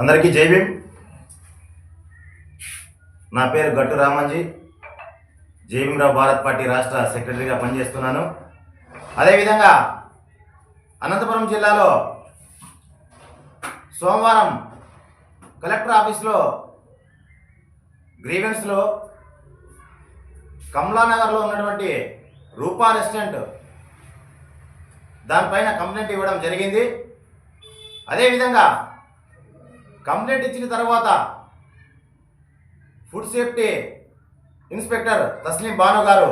అందరికీ జై భీమ్. నా పేరు గట్టు రామంజీ. జై భీమ్రావు భారత్ పార్టీ రాష్ట్ర సెక్రటరీగా పనిచేస్తున్నాను. అదేవిధంగా అనంతపురం జిల్లాలో సోమవారం కలెక్టర్ ఆఫీస్లో గ్రీవెన్స్లో కమలానగర్లో ఉన్నటువంటి రూపా రెస్టారెంట్ దానిపైన కంప్లైంట్ ఇవ్వడం జరిగింది. అదేవిధంగా కంప్లైంట్ ఇచ్చిన తర్వాత food safety inspector Taslim Banu గారు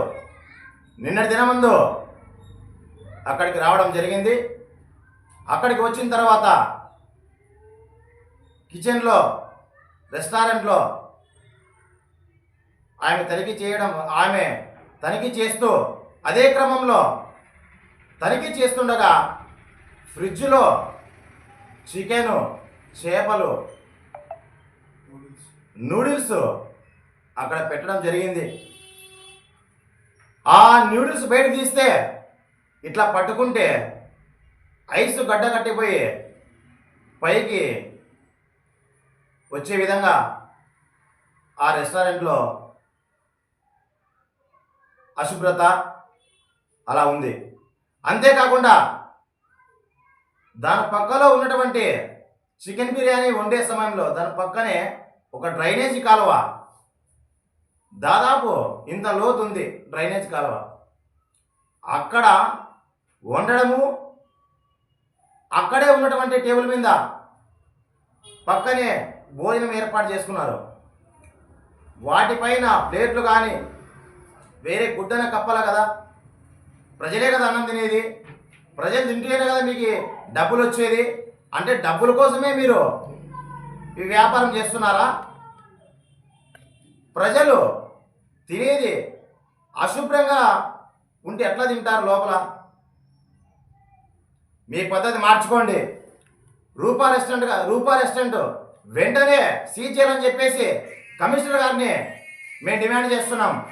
నిన్నటి దినమందు అక్కడికి రావడం జరిగింది. అక్కడికి వచ్చిన తర్వాత కిచెన్లో రెస్టారెంట్లో ఆమె తనిఖీ చేయడం ఆమె తనిఖీ చేస్తూ అదే క్రమంలో తనిఖీ చేస్తుండగా ఫ్రిడ్జ్లో చికెను చేపలు. నూడిల్స్. అక్కడ పెట్టడం జరిగింది. ఆ నూడిల్స్ బయట తీస్తే ఇట్లా పట్టుకుంటే ఐస్ గడ్డ కట్టిపోయి పైకి వచ్చే విధంగా ఆ రెస్టారెంట్లో అశుభ్రత అలా ఉంది. అంతేకాకుండా దాని పక్కలో ఉన్నటువంటి చికెన్ బిర్యానీ వండే సమయంలో దాని పక్కనే ఒక డ్రైనేజీ కాలువ. దాదాపు ఇంత లోతు ఉంది డ్రైనేజ్ కాలువ. అక్కడ వండడము అక్కడే ఉన్నటువంటి టేబుల్ మీద పక్కనే భోజనం ఏర్పాటు చేసుకున్నారు. వాటిపైన ప్లేట్లు కానీ వేరే గుడ్డన కప్పల కదా. ప్రజలే కదా అన్నం తినేది. ప్రజలు తింటేనే కదా మీకు డబ్బులు వచ్చేది. అంటే డబ్బుల కోసమే మీరు ఈ వ్యాపారం చేస్తున్నారా? ప్రజలు తినేది అశుభ్రంగా ఉంటే ఎట్లా తింటారు లోపల? మీ పద్ధతి మార్చుకోండి. రూపా రెస్టారెంట్ రూపా రెస్టారెంట్ వెంటనే సీజ్ చేయాలని చెప్పేసి కమిషనర్ గారిని మేము డిమాండ్ చేస్తున్నాం.